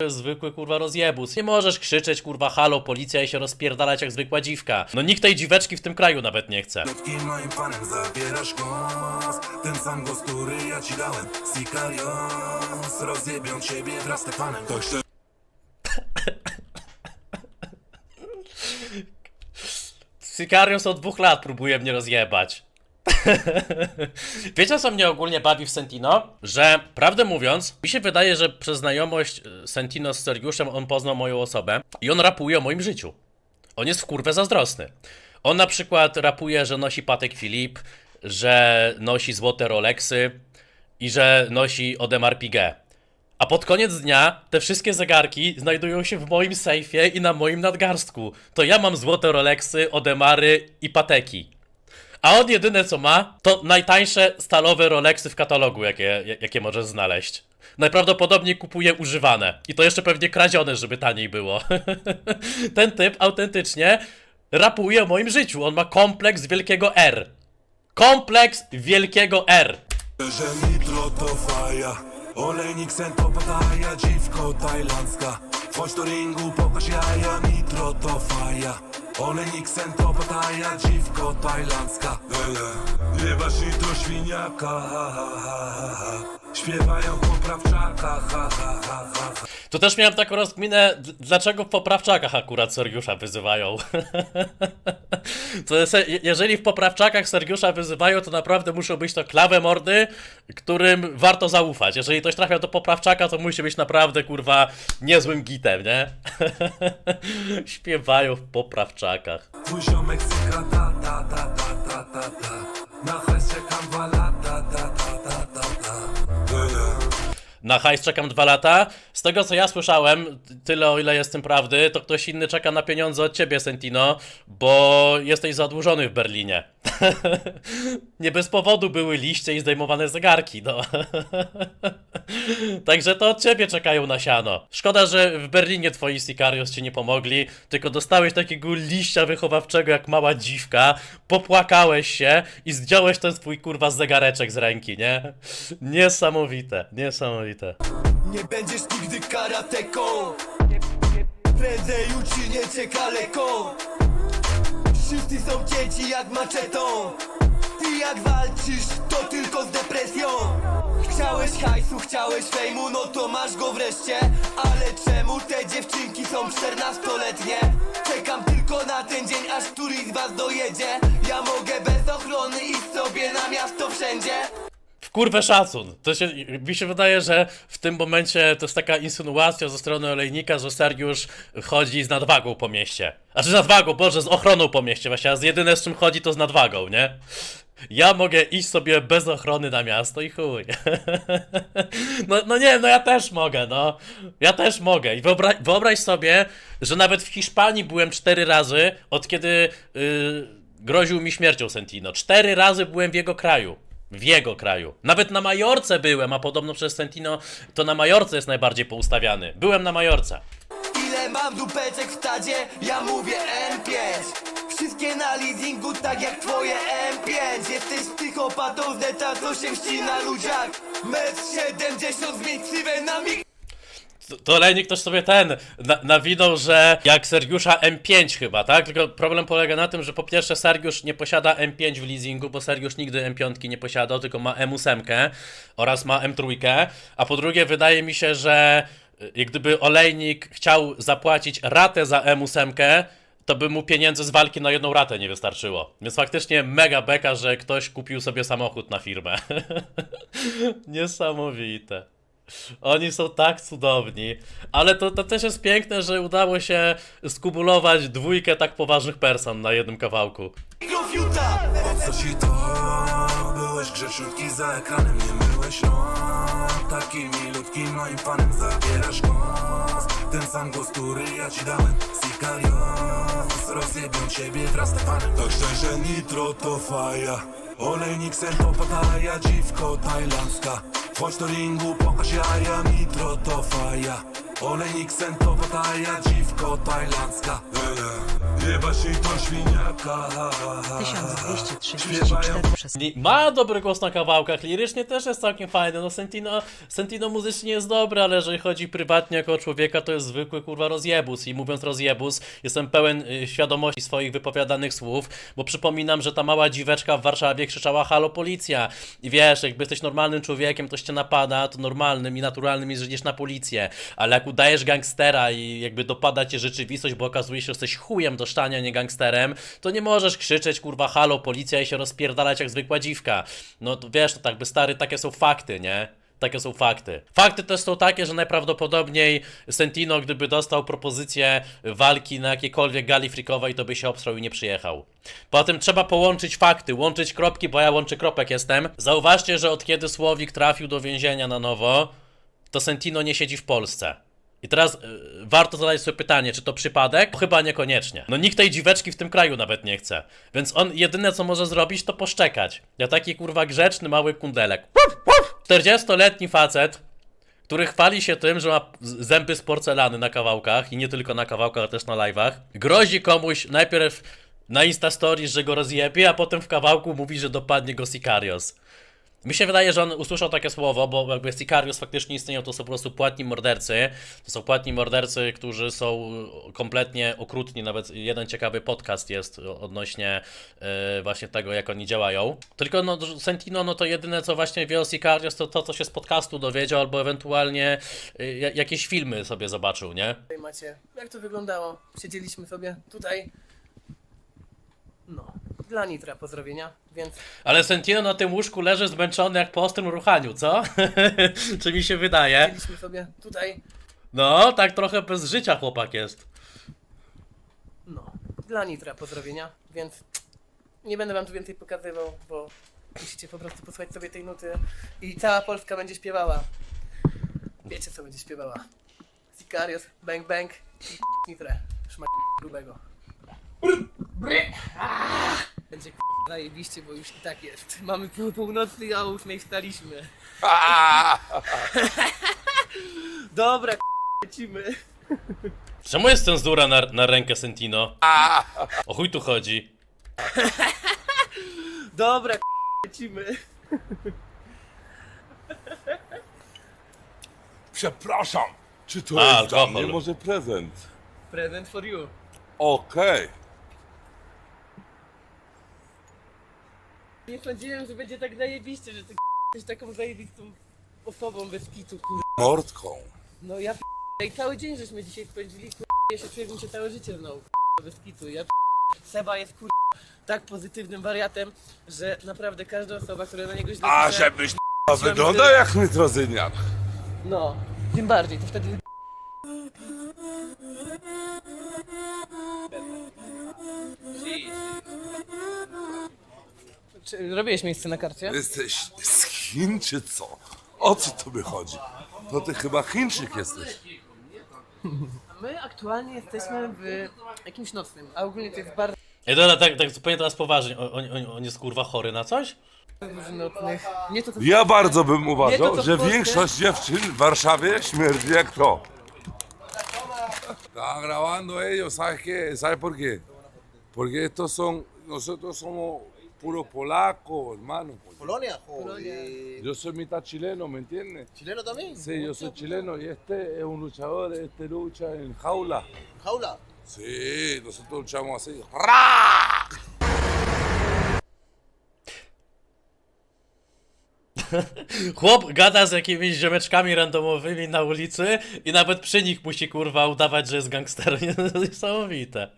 To jest zwykły kurwa rozjebus. Nie możesz krzyczeć kurwa halo policja i się rozpierdalać jak zwykła dziwka. No nikt tej dziweczki w tym kraju nawet nie chce. Krótkim moim panem zabierasz głos Ten sam głos, który ja ci dałem Sicarios Rozjebią ciebie wraz z Stefanem To chce Sicarius od dwóch lat próbuje mnie rozjebać. Wiecie, co mnie ogólnie bawi w Sentino? Że, prawdę mówiąc, mi się wydaje, że przez znajomość y, Sentino z Sergiuszem on poznał moją osobę i on rapuje o moim życiu. On jest w kurwę zazdrosny. On na przykład rapuje, że nosi Patek Filip, że nosi złote Rolexy i że nosi Audemars Piguet. A pod koniec dnia te wszystkie zegarki znajdują się w moim sejfie i na moim nadgarstku. To ja mam złote Rolexy, Odemary i Pateki. A on jedyne co ma, to najtańsze stalowe Rolexy w katalogu, jakie, jakie możesz znaleźć. Najprawdopodobniej kupuje używane. I to jeszcze pewnie kradzione, żeby taniej było. Ten typ autentycznie rapuje o moim życiu. On ma kompleks wielkiego R. Kompleks wielkiego R. Że nitro to faja to Dziwko tajlandzka do ringu, pokaż jaja Nitro to faja Olejnik sen to pataja Dziwko tajlandzka Ele Jeba to świniaka ha, ha, ha, ha, ha. Śpiewają poprawczaka ha, ha, ha, ha, ha. Tu też miałem taką rozkminę, d- dlaczego w poprawczakach akurat Sergiusza wyzywają. to jest, je- jeżeli w poprawczakach Sergiusza wyzywają, to naprawdę muszą być to klawe mordy, którym warto zaufać. Jeżeli ktoś trafia do poprawczaka, to musi być naprawdę, kurwa, niezłym gitem, nie? Śpiewają w poprawczakach. Twój ziomek sykra ta ta ta ta ta ta ta Na lata ta ta yeah. Na hajs czekam dwa lata. Z tego co ja słyszałem, tyle o ile jest tym prawdy, to ktoś inny czeka na pieniądze od ciebie, Sentino, bo jesteś zadłużony w Berlinie. Nie bez powodu były liście i zdejmowane zegarki, no. Także to od ciebie czekają na siano. Szkoda, że w Berlinie twoi Sicarios ci nie pomogli, tylko dostałeś takiego liścia wychowawczego jak mała dziwka, popłakałeś się i zdjąłeś ten swój kurwa zegareczek z ręki, nie? Niesamowite, niesamowite. Nie będziesz nigdy karateką. Prędzej uczynię cię kaleką. Wszyscy są cięci jak maczetą. Ty jak walczysz, to tylko z depresją. Chciałeś hajsu, chciałeś fejmu, no to masz go wreszcie. Ale czemu te dziewczynki są czternastoletnie? Czekam tylko na ten dzień, aż któryś z was dojedzie. Ja mogę bez ochrony iść sobie na miasto wszędzie kurwę szacun. To się, mi się wydaje, że w tym momencie to jest taka insynuacja ze strony olejnika, że Sergiusz chodzi z nadwagą po mieście. Znaczy z nadwagą, boże, z ochroną po mieście właśnie, a z jedyne z czym chodzi to z nadwagą, nie? Ja mogę iść sobie bez ochrony na miasto i chuj. No, no nie, no ja też mogę, no. Ja też mogę. I wyobra wyobraź sobie, że nawet w Hiszpanii byłem cztery razy, od kiedy yy, groził mi śmiercią Sentino. Cztery razy byłem w jego kraju. W jego kraju. Nawet na Majorce byłem, a podobno przez Sentino to na Majorce jest najbardziej poustawiany. Byłem na Majorce. Ile mam dupeczek w stadzie? Ja mówię M5 Wszystkie na leasingu tak jak twoje M5 Jesteś psychopatą z neta, co się mści na ludziach Metr 70 zmień na mig To, olejnik też sobie ten na, nawinął, że jak Sergiusza M5 chyba, tak? Tylko problem polega na tym, że po pierwsze Sergiusz nie posiada M5 w leasingu, bo Sergiusz nigdy M5 nie posiadał, tylko ma M8 oraz ma M3, a po drugie wydaje mi się, że y, jak gdyby olejnik chciał zapłacić ratę za M8, to by mu pieniędzy z walki na jedną ratę nie wystarczyło. Więc faktycznie mega beka, że ktoś kupił sobie samochód na firmę. Niesamowite. Oni są tak cudowni, ale to, to też jest piękne, że udało się skumulować dwójkę tak poważnych person na jednym kawałku. co ci to? Byłeś grzeczutki za ekranem, nie myłeś moim panem zabierasz głos. Ten sam głos, który ja ci dałem Sicarios Rozjebią ciebie wraz z Stefanem. Tak szczerze nitro to faja. Olejnik sen to Dziwko tajlandzka Chodź do ringu, pokaż jaja Nitro to faja. Olejnik sen to pataja Dziwko tajlandzka. Ele Śpiewa się to świniaka 1234 przez Nie- Ma dobry głos na kawałkach, lirycznie też jest całkiem fajny. No Sentino, Sentino muzycznie jest dobry, ale jeżeli chodzi prywatnie jako człowieka, to jest zwykły kurwa rozjebus. I mówiąc rozjebus, jestem pełen y, świadomości swoich wypowiadanych słów, bo przypominam, że ta mała dziweczka w Warszawie krzyczała halo policja. I wiesz, jakby jesteś normalnym człowiekiem, ktoś cię napada, to normalnym i naturalnym jest, że idziesz na policję. Ale jak udajesz gangstera i jakby dopada cię rzeczywistość, bo okazuje się, że jesteś chujem do nie gangsterem, to nie możesz krzyczeć kurwa halo policja i się rozpierdalać jak zwykła dziwka. No to wiesz, to tak by stary, takie są fakty, nie? Takie są fakty. Fakty też są takie, że najprawdopodobniej Sentino, gdyby dostał propozycję walki na jakiejkolwiek gali freakowej, to by się obstrał i nie przyjechał. Potem trzeba połączyć fakty, łączyć kropki, bo ja łączy kropek jestem. Zauważcie, że od kiedy Słowik trafił do więzienia na nowo, to Sentino nie siedzi w Polsce. I teraz y, warto zadać sobie pytanie, czy to przypadek? Chyba niekoniecznie. No nikt tej dziweczki w tym kraju nawet nie chce. Więc on jedyne co może zrobić to poszczekać. Ja taki kurwa grzeczny mały kundelek. 40-letni facet, który chwali się tym, że ma zęby z porcelany na kawałkach i nie tylko na kawałkach, ale też na live'ach. Grozi komuś najpierw na Instastories, że go rozjebie, a potem w kawałku mówi, że dopadnie go Sicarios. Mi się wydaje, że on usłyszał takie słowo, bo jakby Sicarius faktycznie istnieją, to są po prostu płatni mordercy. To są płatni mordercy, którzy są kompletnie okrutni. Nawet jeden ciekawy podcast jest odnośnie e, właśnie tego, jak oni działają. Tylko no, Sentino, no to jedyne, co właśnie wie o Sicarius, to to, co się z podcastu dowiedział, albo ewentualnie e, ja- jakieś filmy sobie zobaczył, nie? Macie, jak to wyglądało. Siedzieliśmy sobie tutaj. No, dla Nitra pozdrowienia, więc Ale Sentino na tym łóżku leży zmęczony jak po ostrym ruchaniu, co? Czy mi się wydaje? siedzieliśmy sobie tutaj. No, tak trochę bez życia chłopak jest. No, dla Nitra pozdrowienia, więc nie będę wam tu więcej pokazywał, bo musicie po prostu posłuchać sobie tej nuty i cała Polska będzie śpiewała. Wiecie co będzie śpiewała? Sicarius, Bang Bang i Nitre, szmak grubego. Będzie k***, zajebiście, bo już i tak jest. Mamy pół północy, a o ósmej wstaliśmy. Dobra, k***, lecimy. Czemu jest cenzura na, na rękę Sentino? O chuj tu chodzi. Dobra, k***, lecimy. Przepraszam, czy to A, jest alkohol. dla mnie może prezent? Present for you. Okej. Nie sądziłem, że będzie tak zajebiście, że ty jesteś taką zajebistą osobą bez kitu, kur... Mordką. No ja p... i cały dzień żeśmy dzisiaj spędzili, kur... Ja się czuję, jakbym się całe życie znał, kur... bez kitu. Ja p... Seba jest kur... tak pozytywnym wariatem, że naprawdę każda osoba, która na niego źle A pisze- żebyś k***a, wyglądał jak nitrozyniak. No, tym bardziej, to wtedy... Czy robiłeś miejsce na karcie? Jesteś z Chin czy co? O co tobie chodzi? To ty chyba Chińczyk jesteś. My aktualnie jesteśmy w jakimś nocnym, a ogólnie to jest bardzo Ej, dobra, tak, tak zupełnie teraz poważnie. On, on, on jest kurwa chory na coś? dużo nocnych. Nie to co Ja bardzo bym Nie, to uważał, co w że Polsce? większość dziewczyn w Warszawie śmierdzi jak to. Está grabando ellos, ¿sabes qué? ¿Sabes por qué? Porque estos son, nosotros somos puro polaco, hermano. Polonia, joder. Yo soy mitad chileno, ¿me entiendes? ¿Chileno también? Sí, yo soy chileno y este es un luchador, este lucha en jaula. Jaula. Sí, nosotros luchamos así. Chłop gada z jakimiś ziomeczkami randomowymi na ulicy i nawet przy nich musi kurwa udawać, że jest gangsterem. Niesamowite.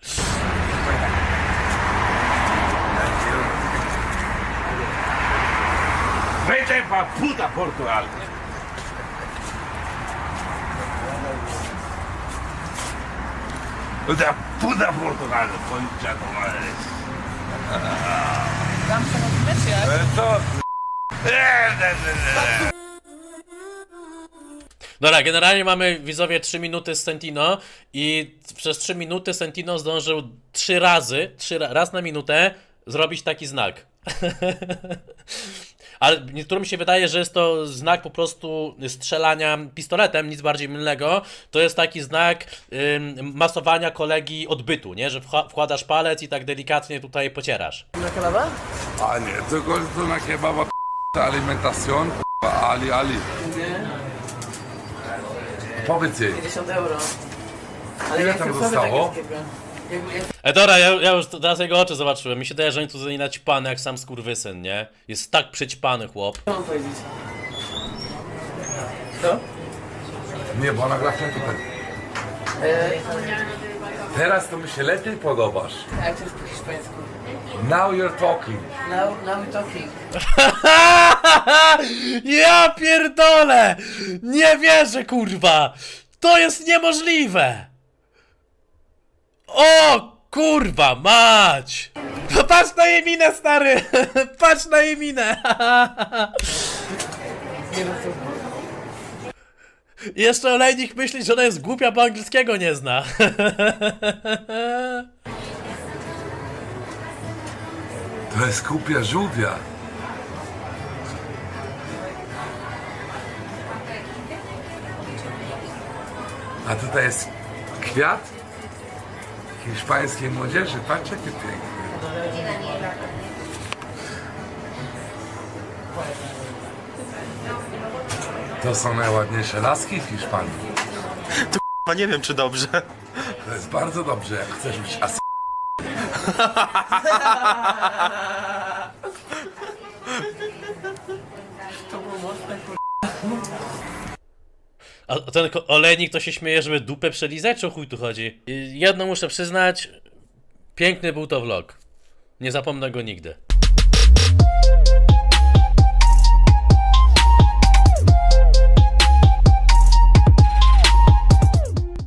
Vete pa' puta Portugal. Vete a puta Portugal, concha tu madre. tam czy jak? To, Dobra, generalnie mamy widzowie 3 minuty z Sentino i przez 3 minuty Sentino zdążył 3 razy, 3 ra raz na minutę zrobić taki znak. Ale niektórym się wydaje, że jest to znak po prostu strzelania pistoletem, nic bardziej mylnego. To jest taki znak ym, masowania kolegi odbytu, nie? Że wkładasz palec i tak delikatnie tutaj pocierasz. Na kebaba? A nie, tylko to na kebaba p***a alimentación, p***a Ali, Ali. Nie. Powiedz jej. 50 euro. Ale Ile tam zostało? E dobra, ja, ja już teraz jego oczy zobaczyłem. Mi się daje, że oni tu zostali naćpany jak sam skurwysyn, nie? Jest tak przyćpany chłop. Co mam powiedzieć? Co? Nie, bo ona gra w tutaj. E, Teraz to mi się lepiej podobasz. jak to jest po hiszpańsku? Now you're talking. Now, now we're talking. ja pierdolę! Nie wierzę, kurwa! To jest niemożliwe! O, kurwa, mać! No patrz na jej minę, stary! Patrz na jej minę! Jeszcze olejnik myśli, że ona jest głupia, bo angielskiego nie zna. To jest kupia żółwia. A tutaj jest kwiat hiszpańskiej młodzieży. Patrz jakie piękne. To są najładniejsze laski w Hiszpanii. No nie wiem czy dobrze. To jest bardzo dobrze, jak chcesz być as... A ten olejnik to się śmieje, żeby dupę przelizać, o chuj tu chodzi? Jedno muszę przyznać, piękny był to vlog. Nie zapomnę go nigdy.